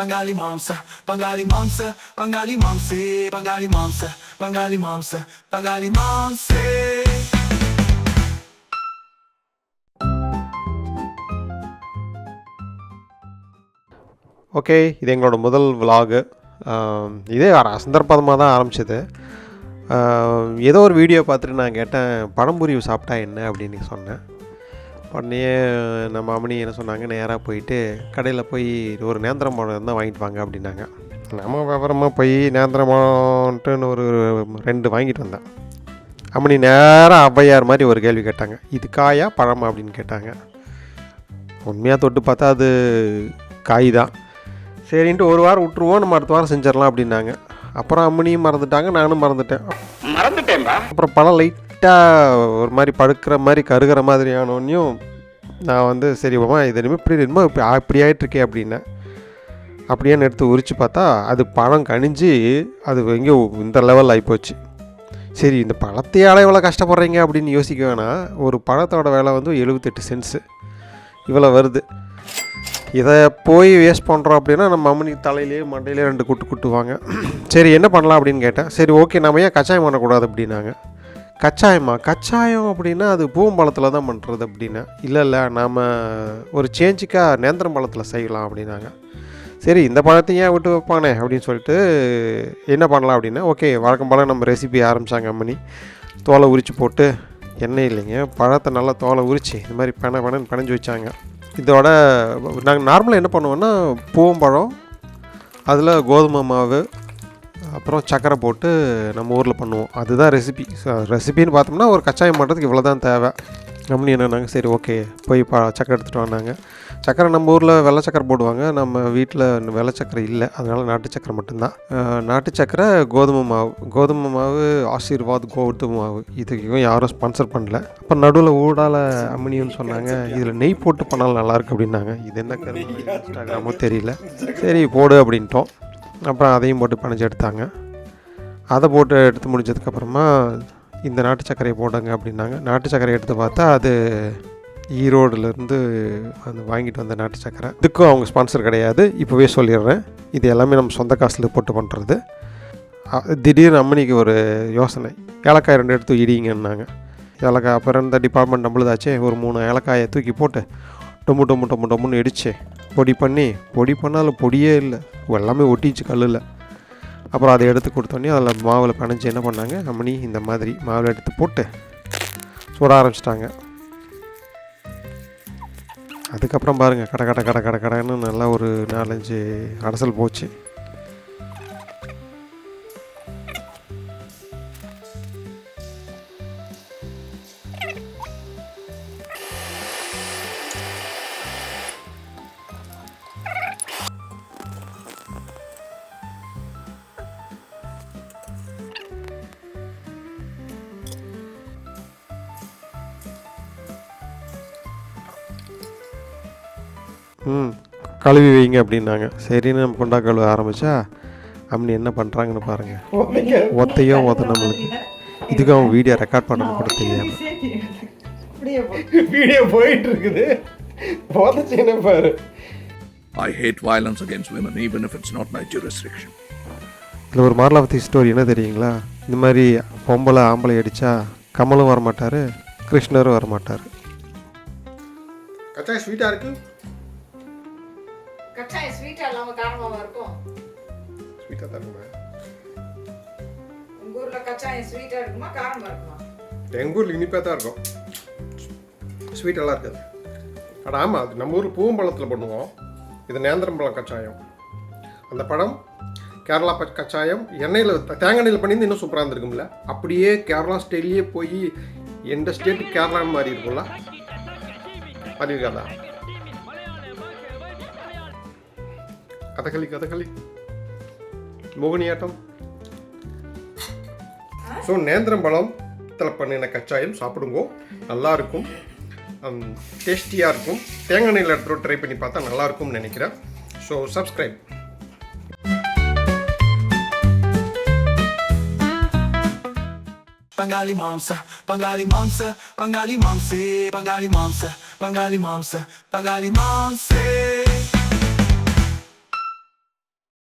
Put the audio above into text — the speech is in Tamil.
Bengali Mamsa, Bengali Mamsa, Bengali Mamsi, Bengali Mamsa, Bengali Mamsa, Bengali Mamsi. Okay இது எங்களோட முதல் விலாகு இதே சந்தர்ப்பமாக தான் ஆரம்பிச்சது ஏதோ ஒரு வீடியோ பார்த்துட்டு நான் கேட்டேன் பழம்புரிவு சாப்பிட்டா என்ன அப்படின்னு சொன்னேன் உடனே நம்ம அம்மனி என்ன சொன்னாங்க நேராக போயிட்டு கடையில் போய் ஒரு நேந்திரம் பழம் இருந்தால் வாங்கிட்டு வாங்க அப்படின்னாங்க. நம்ம விவரமாக போய் நேந்திரம் பழம்ன்ட்டுன்னு ஒரு ரெண்டு வாங்கிட்டு வந்தேன். அம்மனி நேராக ஔவையார் மாதிரி ஒரு கேள்வி கேட்டாங்க. இது காயா பழமா அப்படின்னு கேட்டாங்க. உண்மையாக தொட்டு பார்த்தா அது காய் தான் சரின்ட்டு ஒரு வாரம் விட்டுருவோம் நம்ம அடுத்த வாரம் செஞ்சிடலாம் அப்படின்னாங்க. அப்புறம் அம்மனியும் மறந்துட்டாங்க நானும் மறந்துட்டேன். மறந்துட்டேன்பா. அப்புறம் பழம் லைட்டாக ஒரு மாதிரி படுக்கிற மாதிரி கருகிற மாதிரி நான் வந்து சரி மாமா இது இனிமேல் இப்படி என்னமோ இப்படி இப்படி ஆகிட்டுருக்கே அப்படின்னேன் அப்படியே எடுத்து உரித்து பார்த்தா அது பழம் கனிஞ்சு அது எங்கேயோ இந்த லெவல் ஆகிப்போச்சு சரி இந்த பழத்தையால் இவ்வளோ கஷ்டப்படுறீங்க அப்படின்னு யோசிக்க வேணாம் ஒரு பழத்தோட விலை வந்து எழுபத்தெட்டு சென்ட்ஸு இவ்வளோ வருது. இதை போய் வேஸ்ட் பண்ணுறோம் அப்படின்னா நம்ம அம்மனி தலையிலேயே மண்டையிலே ரெண்டு குட்டு குட்டுவாங்க. சரி என்ன பண்ணலாம் அப்படின்னு கேட்டேன். சரி ஓகே நம்ம ஏன் கச்சாயம் பண்ணக்கூடாது அப்படின்னாங்க. கச்சாயமா? கச்சாயம் அப்படின்னா அது பூவம்பழத்தில் தான் பண்ணுறது அப்படின்னா. இல்லை இல்லை நாம் ஒரு சேஞ்சுக்காக நேந்திரம் பழத்தில் செய்யலாம் அப்படின்னாங்க. சரி இந்த பழத்தை ஏன் விட்டு வைப்பானே அப்படின்னு சொல்லிட்டு என்ன பண்ணலாம் அப்படின்னா ஓகே வழக்கம் போல் நம்ம ரெசிபி ஆரம்பித்தாங்க அம்மனி தோலை உரித்து போட்டு எண்ணெய் இல்லைங்க பழத்தை நல்லா தோலை உரித்து இந்த மாதிரி பென பனன்னு பிணைஞ்சு வச்சாங்க. இதோட நாங்கள் நார்மலாக என்ன பண்ணுவோன்னா பூவம்பழம் அதில் கோதுமை மாவு அப்புறம் சக்கரை போட்டு நம்ம ஊரில் பண்ணுவோம். அதுதான் ரெசிபி ரெசிபின்னு பார்த்தோம்னா ஒரு கச்சாயம் பண்ணுறதுக்கு இவ்வளோ தான் தேவை. கம்பெனி என்னன்னாங்க சரி ஓகே போய் பா சக்கரை எடுத்துகிட்டு வந்தாங்க. சக்கரை நம்ம ஊரில் வெள்ளை சக்கரை போடுவாங்க. நம்ம வீட்டில் வெள்ளை சக்கரை இல்லை. அதனால் நாட்டு சக்கரை மட்டும்தான். நாட்டு சக்கரை கோதுமை மாவு. கோதுமை மாவு ஆசீர்வாத் கோதுமை மாவு. இதுக்கும் யாரும் ஸ்பான்சர் பண்ணல. அப்போ நடுவில் ஊடால அம்மினின்னு சொன்னாங்க. இதில் நெய் போட்டு பண்ணாலும் நல்லாயிருக்கு அப்படின்னாங்க. இது என்ன கருத்து இன்ஸ்டாகிராமோ தெரியல. சரி போடு அப்படின்ட்டோம். அப்புறம் அதையும் போட்டு பனைஞ்சு எடுத்தாங்க. அதை போட்டு எடுத்து முடிஞ்சதுக்கப்புறமா இந்த நாட்டு சர்க்கரையை போடுங்க அப்படின்னாங்க. நாட்டு சர்க்கரை எடுத்து பார்த்தா அது ஈரோடுலேருந்து அந்த வாங்கிட்டு வந்த நாட்டு சர்க்கரை. இதுக்கும் அவங்க ஸ்பான்சர் கிடையாது. இப்போவே சொல்லிடுறேன். இது எல்லாமே நம்ம சொந்த காசில் போட்டு பண்ணுறது திடீர்னு அம்மனிக்கு ஒரு யோசனை. ஏலக்காய் ரெண்டு எடுத்து இடிங்கன்னாங்க. ஏலக்காய் அப்புறம் இந்த டிபார்ட்மெண்ட் நம்மளதாச்சே. ஒரு மூணு ஏலக்காயை தூக்கி போட்டு டொம்பு டொம்பு டொம்பு டொம்புன்னு இடிச்சு பொடி பண்ணி பொடி பண்ணால் பொடியே இல்லை. எல்லாமே ஒட்டிச்சு கல்லில். அப்புறம் அதை எடுத்து கொடுத்தோன்னே அதில் மாவில் பிணைஞ்சு என்ன பண்ணாங்க? அம்மனி இந்த மாதிரி மாவில் எடுத்து போட்டு சுட ஆரம்பிச்சிட்டாங்க. அதுக்கப்புறம் பாருங்கள் கடை கடை கடை கடை கடைன்னு நல்லா ஒரு நாலஞ்சு அடசல் போச்சு. ம். கழுவி வைங்க அப்படின்னாங்க. சரின்னு நம்ம கொண்டா கழுவ ஆரம்பித்தா அம்மனி என்ன பண்ணுறாங்கன்னு பாருங்கள் ஒத்தையோ ஒத்த நம்மளுக்கு. இதுக்கு அவங்க வீடியோ ரெக்கார்ட் பண்ணணும் கூட தெரியாமல் வீடியோ போயிட்டு இருக்குது போதச்சின்னு பாரு. I hate violence against women, even if it's not my jurisdiction. இதில் ஒரு மாரலாவதி ஸ்டோரி என்ன தெரியுங்களா? இந்த மாதிரி பொம்பளை ஆம்பளை அடித்தா கமலும் வரமாட்டார் கிருஷ்ணரும் வரமாட்டார். கச்சா ஸ்வீட்டாக இருக்கு? கச்சாயம் ஸ்வீட்டா இல்லாம காரமாவா இருக்கும்? ஸ்வீட்டாக தான் இருக்குமா. உங்க ஊர்ல கச்சாயம் ஸ்வீட்டா இருக்குமா காரமா இருக்குமா? எங்கள் ஊரில் இனிப்பாக தான் இருக்கும். ஸ்வீட் எல்லாம் இருக்காது. அட ஆமாம் அது நம்ம ஊர் பூவம்பழத்தில் பண்ணுவோம். இது நேந்திரம்பழம் கச்சாயம் அந்த பழம் கேரளா ப கச்சாயம் எண்ணெயில் தேங்காய் எண்ணெயில் பண்ணியிருந்து இன்னும் சூப்பராக இருந்திருக்கும்ல. அப்படியே கேரளா ஸ்டைல்லையே போய் எந்த ஸ்டேட் கேரளான்னு மாறி இருக்கும்ல மாறி கதகளி கதகளி மோகினியாட்டம் ஸோ நேந்திரம்பழம் இதில் பண்ணின கச்சாயம் சாப்பிடுங்க நல்லா இருக்கும் டேஸ்டியாக இருக்கும் தேங்காய் எண்ணெயில் எடுத்துகிட்டு ட்ரை பண்ணி பார்த்தா நல்லா இருக்கும்னு நினைக்கிறேன் so subscribe Bengali monster, Bengali monster, Bengali monster, Bengali monster, Bengali monster, Bengali monster.